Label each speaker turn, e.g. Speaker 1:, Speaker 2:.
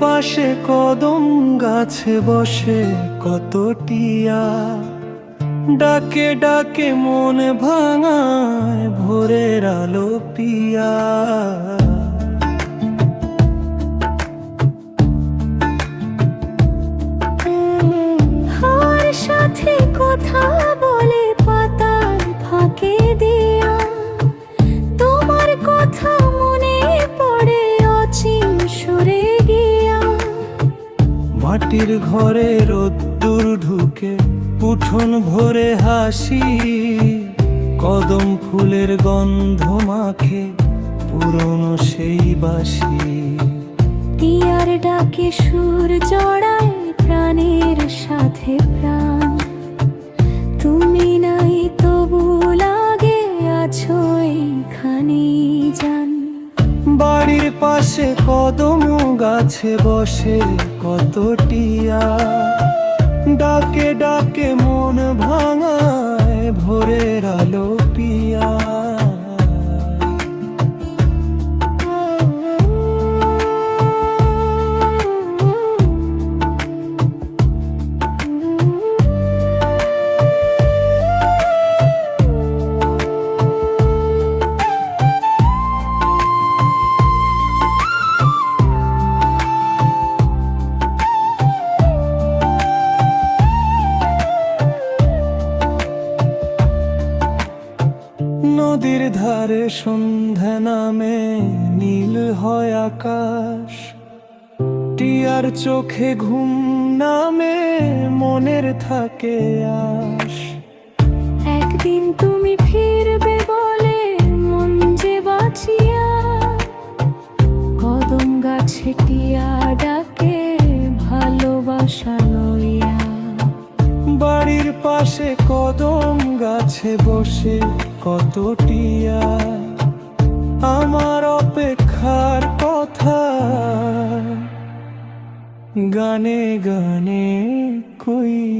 Speaker 1: পাশে কদম গাছে বসে কত টিয়া ডাকে ডাকে মন ভাঙায় ভোরের আলো পিয়া।
Speaker 2: সাথে কথা
Speaker 1: মাটির ঘরে রোদ্দুর ঢুকে, উঠোন ভরে হাসি। কদম ফুলের গন্ধ মাখে পুরনো সেই বাসি
Speaker 2: টিয়ার ডাকে সুর জড়ায় প্রাণের
Speaker 1: পাশে কদম গাছে বসে কত টিয়া ডাকে ডাকে মন ভাঙায় ভোরের আলো। নদীর ধারে সন্ধ্যা নামে নীল হয় আকাশ। টিয়ার চোখে ঘুম নামে মনের থাকে আশ।
Speaker 2: একদিন তুমি ফিরবে বলে মন যে বাঁচিয়া কদম গাছে টিয়া ডাকে ভালোবাসা লইয়া।
Speaker 1: বাড়ির পাশে কদম গাছে বসে কত টিয়া আমার অপেক্ষার কথা? গানে গানে কইয়া